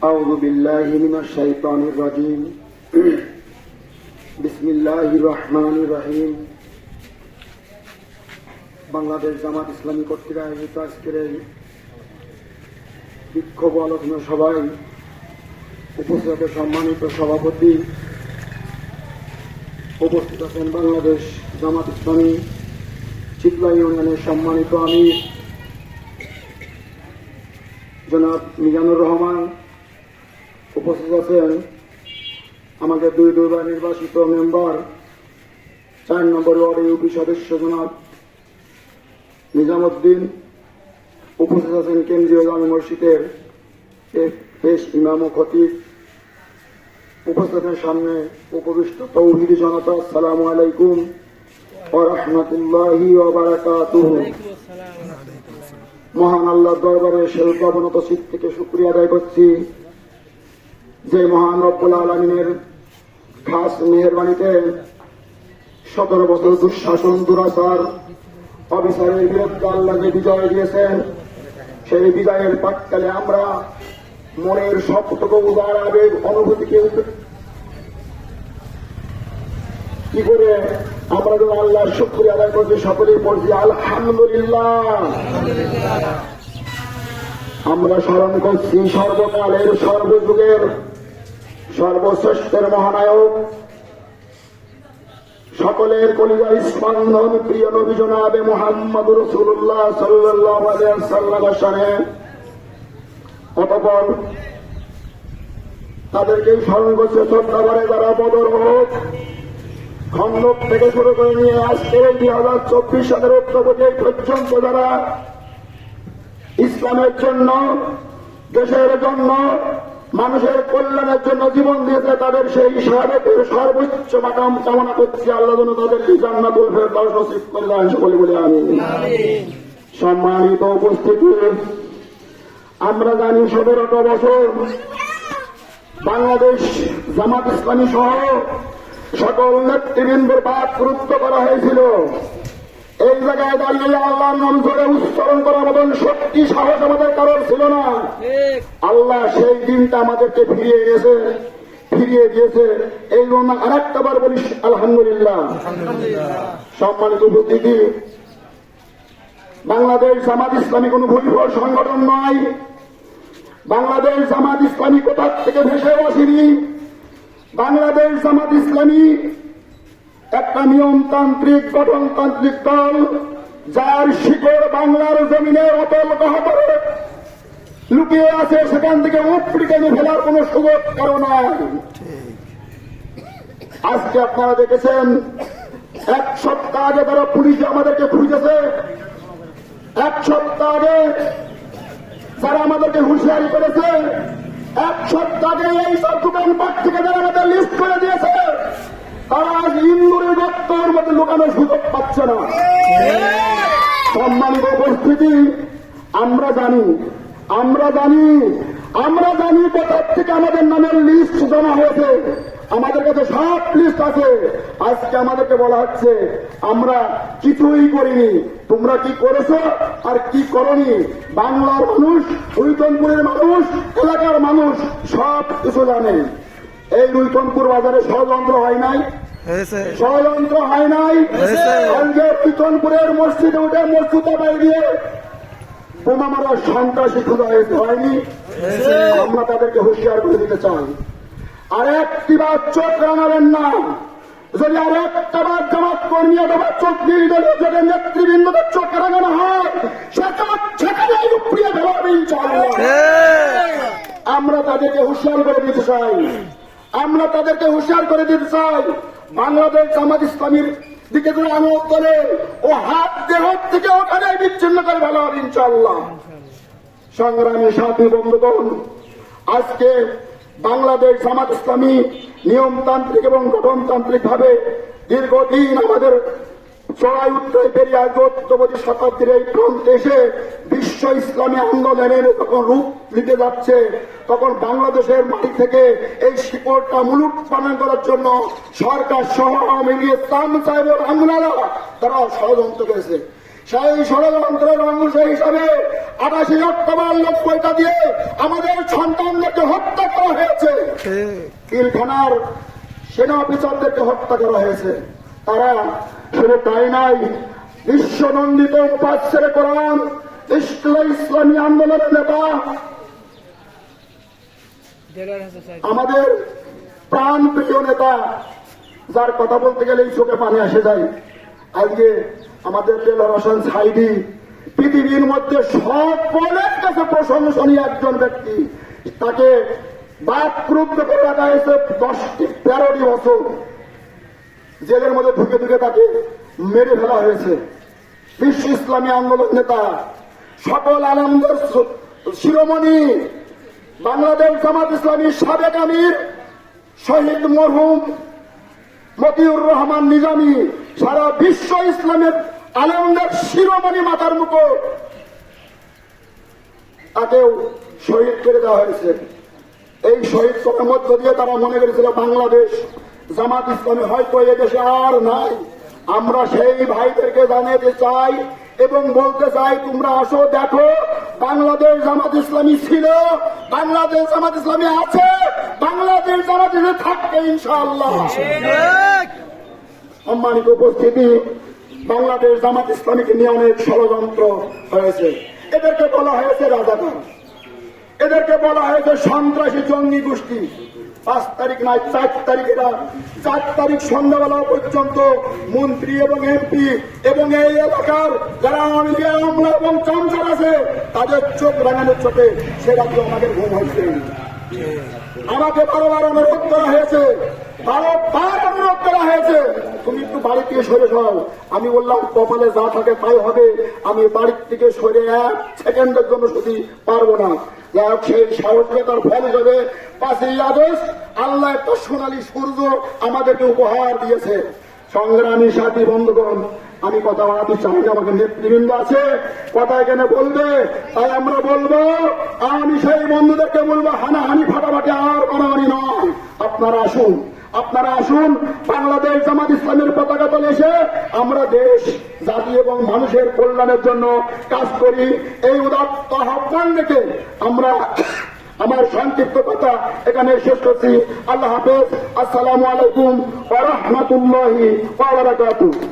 أعوذ بالله من الشيطان الرجيم بسم الله الرحمن الرحيم বাংলাদেশ জামাত ইসলামী কর্তৃক আয়োজিত আজকের এই বিক্ষোভ আলোচনা সভায় উপস্থিত সম্মানিত সভাপতি উপস্থিত আছেন বাংলাদেশ জামাত ইসলামী চিতলা ইউনিয়নের সম্মানিত আমির জনাব মিজানুর রহমান উপস্থিত আছেন আমাদের দুই দুইবার নির্বাচিত মেম্বার, চার নম্বর ওয়ার্ড ইউপি সদস্য জনাব নিজামুদ্দিন, উপস্থিত আছেন কেন্দ্রীয় জামি মসজিদের এ- পেশ ইমাম খতিব। উপস্থিত আছেন সামনে উপবিষ্ট তৌহিদি জনতা আসসালামু আলাইকুম রহমতুল্লাহি মহান আল্লাহর দরবারে শিল্প অবনত শীত থেকে শুক্রিয়া আদায় করছি। যে মহান রব্বুল আলমিনের খাস মেহরবানিতে সতেরো বছর দুঃশাসন, দুরাচার, অবিচারের বিরুদ্ধে আল্লাহ যে বিজয় দিয়েছেন। সেই বিজয়ের পাটকালে আমরা মনের সবটুকু উদার আবেগ, অনুভূতিকে কি করে আমরা যেন আল্লাহর শুক্রিয়া আদায় করছি সকলেই পড়ছি আলহামদুলিল্লাহ। আমরা স্মরণ করছি সর্বকালের সর্বযুগের সর্বশ্রেষ্ঠের মহানায়ক, সকলের কলিজার স্পন্দন প্রিয় নবী জনাবে মোহাম্মদ রসুল্লাহ সাল্লাহ অতপর তাদেরকে স্মরণ করছে শ্রদ্ধা করে যারা বদর হোক খন্দক থেকে শুরু করে নিয়ে আজকে দুই হাজার চব্বিশ সালের অক্টোবরে পর্যন্ত যারা ইসলামের জন্য, দেশের জন্য মানুষের কল্যাণের জন্য জীবন দিয়েছে তাদের সেই সর্বোচ্চ মাকাম কামনা করছি। আল্লাহ যেন তাদেরকে জান্নাতুল ফেরদাউস নসিব করে দেন। সকলে বলে আমি সম্মানিত উপস্থিতি। আমরা জানি সতেরোটা বছর বাংলাদেশ জামাত ইসলামী সহ সকল নেতৃবৃন্দের বাদ গুরুত্ব করা হয়েছিল। এই জায়গায় দাঁড়িয়ে আল্লাহর নাম ধরে উচ্চারণ করার মতন শক্তি সাহস আমাদের কারোর ছিল না। আল্লাহ সেই দিনটা আমাদেরকে ফিরিয়ে এনেছে ফিরিয়ে দিয়েছে। এই জন্য আর একটা বার বলি আলহামদুলিল্লাহ। সম্মানিত উপস্থিতি বাংলাদেশ জামাত ইসলামী কোন ভূমিভর সংগঠন নয়। বাংলাদেশ জামাত ইসলামী কোথার থেকে ভেসে আসেনি? বাংলাদেশ জামাত ইসলামী একটা নিয়মতান্ত্রিক গঠনতান্ত্রিক দল যার শিকড় বাংলার জমিনের অতল গহবরে লুকিয়ে আছে, সেখান থেকে উপড়ি টেনে ফেলার কোন সুযোগ কারও নাই। আজকে আপনারা দেখেছেন, এক সপ্তাহ আগে তারা পুলিশে আমাদেরকে খুঁজেছে, এক সপ্তাহ আগে যারা আমাদেরকে হুঁশিয়ারি করেছে, এক সপ্তাহ আগে এই সব দোকানপাট থেকে যারা আমাদের লিস্ট করে দিয়েছে তারা ইন্দুরের দপ্তর মধ্যে লুকানোর সুযোগ পাচ্ছে না। সম্মানিত উপস্থিতি, আমরা জানি আমরা জানি আমরা জানি কোথার থেকে আমাদের নামের লিস্ট জমা হয়েছে। আমাদের কাছে সব লিস্ট আছে। আজকে আমাদেরকে বলা হচ্ছে, আমরা কিছুই করিনি। তোমরা কি করেছ আর কি করনি? বাংলার মানুষ রুইতনপুরের মানুষ, এলাকার মানুষ সব কিছু জানে। এই রুইতনপুর বাজারে ষড়যন্ত্র হয় নাই। ষড়যন্ত্র হয় নাই। পিছনপুরের মসজিদে উঠে মসজিদে বাই দিয়ে বোমা মারার সন্ত্রাসী খোঁজা হয়নি আমরা তাদেরকে হুঁশিয়ার করে দিতে চাই। আর একটি বার চোখ রাঙাবেন না। যদি আর একটা বার জামাত কর্মী অথবা চোখ নির্দলীয় যদি নেতৃবৃন্দদের চোখ রাঙানো হয় সে চোখ সেখানেই উপড়িয়ে ফেলা হবে আমরা তাদেরকে হুঁশিয়ার করে দিতে চাই। আমরা তাদেরকে হুঁশিয়ার করে দিতে চাই। বাংলাদেশ জামাত ইসলামীর দিকে যদি আঙুল করে ও হাত দেহ থেকে ওখানে বিচ্ছিন্ন করে ভালো হবে ইনশাল্লাহ সংগ্রামী সাথী বন্ধুগণ, আজকে বাংলাদেশ জামাত ইসলামী নিয়মতান্ত্রিক এবং গঠনতান্ত্রিক ভাবে দীর্ঘদিন আমাদের চড়াই উত্তরে পেরিয়ে চোদ্দবতী শতাব্দীর এই প্রান্তে এসে বিশ্ব ইসলামী আন্দোলনের যখন রূপ নিতে যাচ্ছে তখন বাংলাদেশের মাটি থেকে এই শিকড়টা মুলুট পালন করার জন্য সরকার সহ আওয়ামী লীগ ইসলাম সাহেবের তারা ষড়যন্ত্র করেছে। সেই ষড়যন্ত্রের অংশ হিসাবে আঠাশি অক্টোবর লক্ষ্যটা দিয়ে আমাদের সন্তানদেরকে হত্যা করা হয়েছে। পিলখানার সেনা অফিসারদেরকে হত্যা করা হয়েছে। তারা শুধু তাই নাই, বিশ্বনন্দিত উপাস্যের কোরআন ইসলাম আন্দোলনের নেতা। আমাদের প্রাণ প্রিয় নেতা, যার কথা বলতে গেলে চোখে পানি আসে যায়। আজকে আমাদের দেলোয়ার হোসেন সাইদি, পৃথিবীর মধ্যে সকলের কাছে প্রশংসনীয় একজন ব্যক্তি, তাকে বাকরুদ্ধ করে রাখা হয়েছে দশটি তেরোটি বছর। জেলের মধ্যে ঢুকে ঢুকে তাকে মেরে ফেলা হয়েছে। বিশ্ব ইসলামী আন্দোলন নেতা, সকল আনন্দের শিরোমণি, বাংলাদেশ জামাত ইসলামী সাবেক আমির শহীদ মরহুম মতিউর রহমান নিজামী, সারা বিশ্ব ইসলামের আনন্দের শিরোমণি মাথার মুকুট তাকেও শহীদ করে দেওয়া হয়েছে। এই শহীদ করার মধ্য দিয়ে তারা মনে করেছিল বাংলাদেশ জামাত ইসলামী হয়তো এদেশে আর নাই। আমরা সেই ভাইদেরকে জানাতে চাই এবং বলতে চাই, তোমরা আসো, দেখো, বাংলাদেশ জামাত ইসলামী ছিল, বাংলাদেশ জামাত ইসলামী আছে, বাংলাদেশ জামাত ইসলামী থাকবে ইনশাআল্লাহ। সম্মানিত উপস্থিতি, বাংলাদেশ জামাত ইসলামীকে নিয়ে অনেক ষড়যন্ত্র হয়েছে। এদেরকে বলা হয়েছে রাজাকার। এদেরকে বলা হয়েছে সন্ত্রাসী জঙ্গি গোষ্ঠী। পাঁচ তারিখ নাই চার তারিখ না চার তারিখ সন্ধ্যাবেলা পর্যন্ত মন্ত্রী এবং এমপি এবং এই এলাকার যারা আওয়ামী আমলা এবং চামচার আছে, তাদের চোখ রাঙানোর চোখে সেটা আমাদের ঘুম হয়েছে আমাকে বারবার অনুরোধ করা হয়েছে। বারবার অনুরোধ করা হয়েছে। তুমি একটু বাড়ি থেকে সরে যাও। আমি বললাম, কপালে যা থাকে তাই হবে। আমি বাড়ির থেকে সরে এক সেকেন্ডের জন্য শুধু পারব না। সোনালী সূর্য আমাদেরকে উপহার দিয়েছে। সংগ্রামী সাথী বন্ধুগণ আমি কথা বাড়াতে চাই না আমাকে নেতৃবৃন্দ আছে। কথা এখানে বলবে, তাই আমরা বলব, আমি সেই বন্ধুদেরকে বলব, হানাহানি, ফাটাফাটি আর মারামারি নয়। আপনারা আসুন আপনারা আসুন, বাংলাদেশ জামাত ইসলামের পতাকা তলে এসে আমরা দেশ, জাতি এবং মানুষের কল্যাণের জন্য কাজ করি। এই উদাত্ত আহ্বান রেখে আমরা আমার সংক্ষিপ্ত কথা এখানে শেষ করছি। আল্লাহ হাফেজ। আসসালামু আলাইকুম ওয়া